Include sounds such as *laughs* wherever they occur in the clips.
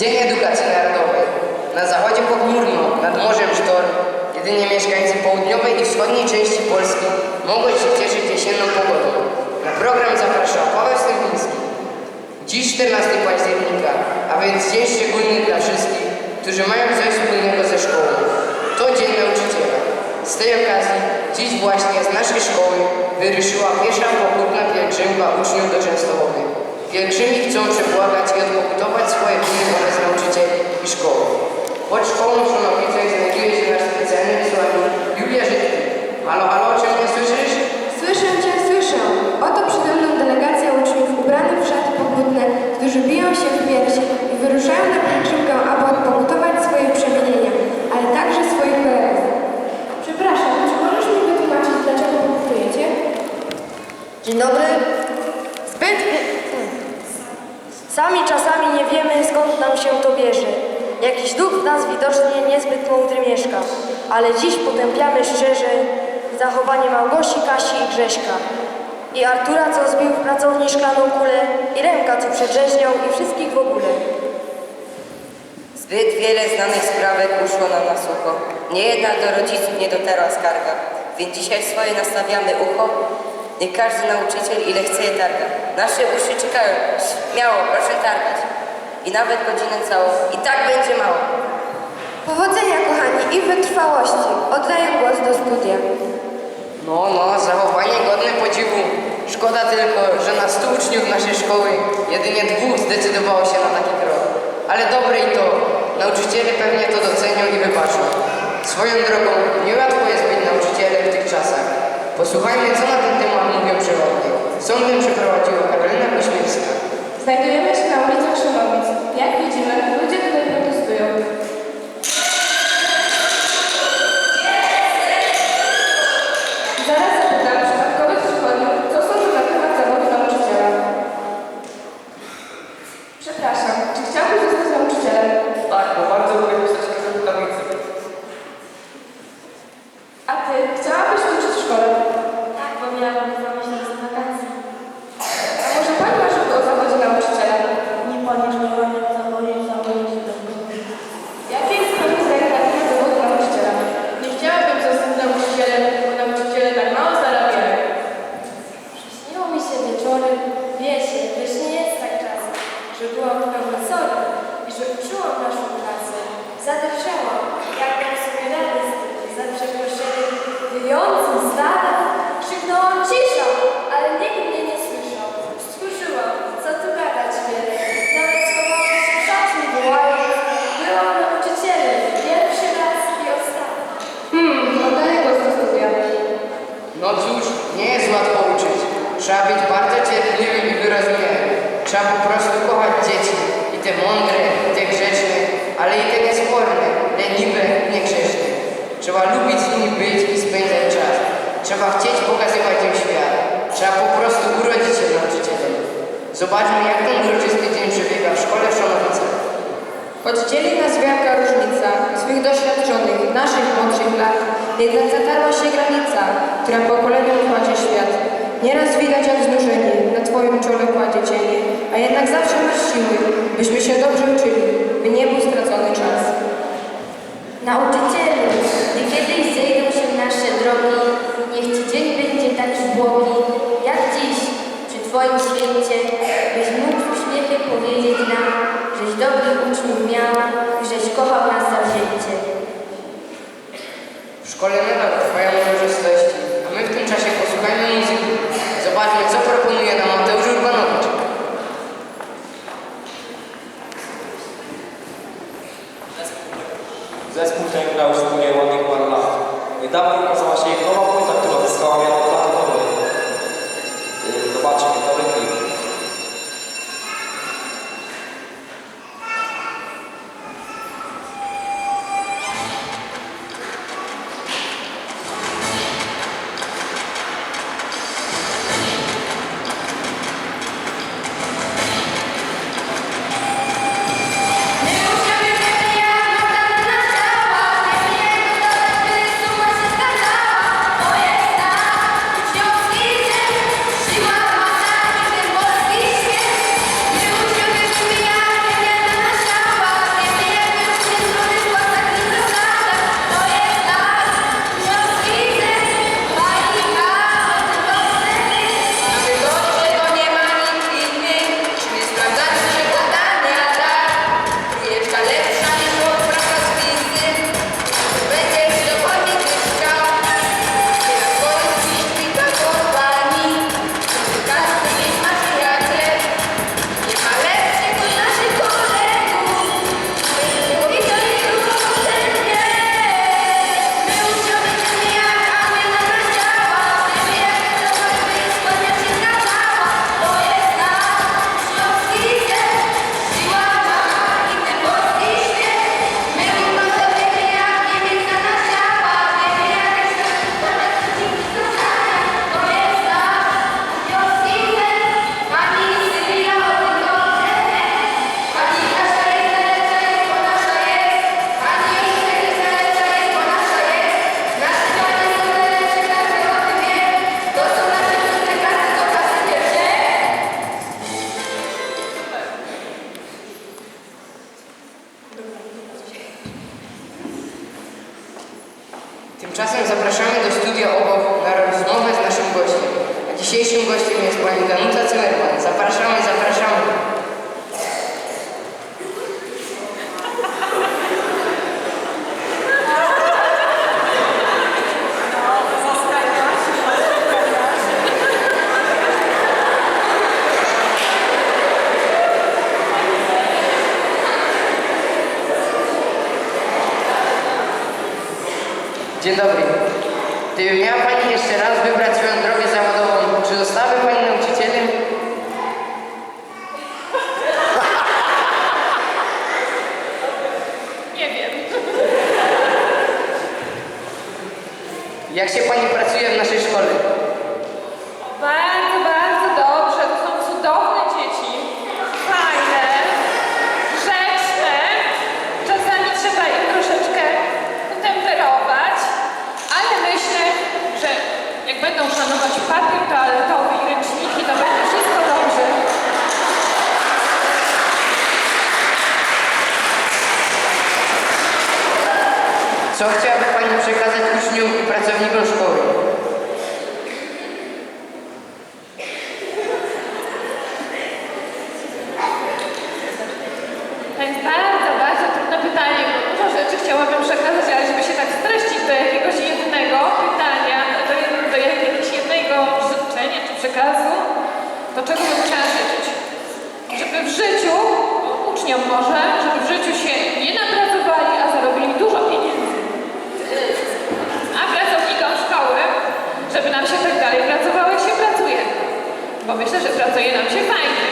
Dzień Edukacji Narodowej. Na zachodzie pochmurno, nad morzem sztorm. Jedynie mieszkańcy południowej i wschodniej części Polski mogą się cieszyć jesienną pogodą. Na program zaprasza Paweł Stępiński. Dziś 14 października, a więc dzień szczególny dla wszystkich, którzy mają coś wspólnego ze szkołą. To Dzień Nauczyciela. Z tej okazji dziś właśnie z naszej szkoły wyruszyła pierwsza pokutna pielgrzymka uczniów do Częstochowy. Pielgrzymi chcą przebłagać i odpokutować swoje winy wobec nauczycieli i szkoły. Pod szkołą w Szonowicach znajduje się nasz specjalny wysłannik Julia Żydki. Halo, halo, czy mnie słyszysz? Słyszę cię, słyszę. Oto przede mną delegacja uczniów ubranych w szaty pokutne, którzy biją się w piersi i wyruszają na pielgrzymkę, aby odpokutować swoje przewinienia, się to bierze. Jakiś duch w nas widocznie niezbyt mądry mieszka, ale dziś potępiamy szczerze zachowanie Małgosi, Kasi i Grześka. I Artura, co zbił w pracowni szklaną kulę, i Remka, co przedrzeźniał, i wszystkich w ogóle. Zbyt wiele znanych sprawek uszło nam na sucho. Nie jedna do rodziców nie dotarła skarga. Więc dzisiaj swoje nastawiamy ucho. Niech każdy nauczyciel ile chce je targa. Nasze uszy czekają. Śmiało, proszę targać. I nawet godzinę całą. I tak będzie mało. Powodzenia, kochani, i wytrwałości. Oddaję głos do studia. No, no, zachowanie godne podziwu. Szkoda tylko, że na stu uczniów naszej szkoły jedynie dwóch zdecydowało się na taki krok. Ale dobre i to. Nauczyciele pewnie to docenią i wybaczą. Swoją drogą, niełatwo jest być nauczycielem w tych czasach. Posłuchajmy, co na ten temat mówią przewodnie. Sądem przeprowadziła Karolina Kośmiewska. Znajdujemy się na ulicach Szymowic. Jak widzimy, ludzie tutaj protestują. Zaraz zapytam przypadkowych przychodniów, co sądzą na temat zawodu nauczyciela. Przepraszam, czy chciałbyś zostać nauczycielem? Tak, bo bardzo lubię pisać książki tablicy. A ty chciałabyś uczyć w szkole? Tak, bo miałam zamyślać z wakacji. A może pan marzył o zawodzie nauczyciela? Nie poniżowanie zawodzie, zawodzie do Jakie jest pani zdanie na temat zawodu nauczyciela? Nie chciałabym zostać nauczycielem, bo nauczyciele tak mało zarabiają. Śniło mi się wieczorem, wiecie, wiesz, nie jest tak czasem, że byłam w profesorem i że uczyłam naszą klasę. Zadrżałam, jak dam sobie radę z tym, za przeproszeniem wyjącym stadem. Krzyknęłam cisza, ale nikt mnie nie słyszał. Stchórzyłam, co tu gadać wiele. Nawet schowałam się w szatni, wołając, byłam nauczycielem, pierwszy raz i ostatni. Hmm, oddaję głos do studia. No cóż, nie jest łatwo uczyć. Trzeba być bardzo cierpliwym i wyrozumiałym. Trzeba po prostu kochać dzieci. I te mądre, i te grzeczne, ale i te niesporne, leniwe, i niegrzeczne. Trzeba lubić z nimi być i spędzać czas. Trzeba chcieć pokazywać im świat. Trzeba po prostu urodzić się nauczycielem. Zobaczmy, jak ten uroczysty dzień przebiega w szkole w Szanowicach. Choć dzieli nas wielka różnica swych doświadczonych, naszych młodszych lat, jednak zatarła się granica, która pokoleniom kładzie świat. Nieraz widać jak znużenie na Twoim czole kładzie cienie, a jednak zawsze masz siły, byśmy się dobrze uczyli, by nie był stracony czas. Nauczycielu, gdy kiedyś zejdą się nasze drogi, niech Ci dzień będzie taki błogi, jak dziś, przy Twoim święcie, byś mógł z powiedzieć nam, żeś dobrych uczniów miał i żeś kochał nas zawzięcie. W szkole nadal trwają uroczystości, a my w tym czasie zapraszamy do studia obok na rozmowę z naszym gościem. A dzisiejszym gościem jest pani Danuta Zimmerman. Zapraszamy, zapraszamy. Dzień dobry. Gdyby miała Pani jeszcze raz wybrać swoją drogę zawodową, czy zostałaby Pani nauczycielem? *laughs* Nie wiem. Jak się Pani pracuje w naszej szkole? Bardzo, bardzo dobrze. To są cudowne dzieci. Fajne, grzeczne. Czasami trzeba ich troszeczkę utemperować, ale myślę, że jak będą szanować papier toaletowy i ręczniki, to będzie wszystko dobrze. Co chciałaby Pani przekazać uczniom i pracownikom szkoły? To jest bardzo, bardzo trudne pytanie, bo dużo rzeczy chciałabym przekazać, ale żeby się tak streścić do jakiegoś jednego pytania, do, jed- do jakiegoś jednego przekazu, to czego bym chciała życzyć? Żeby w życiu, uczniom może, żeby w życiu się nie napracowali, a zarobili dużo pieniędzy. A pracownikom szkoły, żeby nam się tak dalej pracowało, się pracuje. Bo myślę, że pracuje nam się fajnie.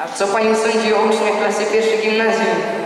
A co Pani sądzi o uczniach klasy pierwszej gimnazjum?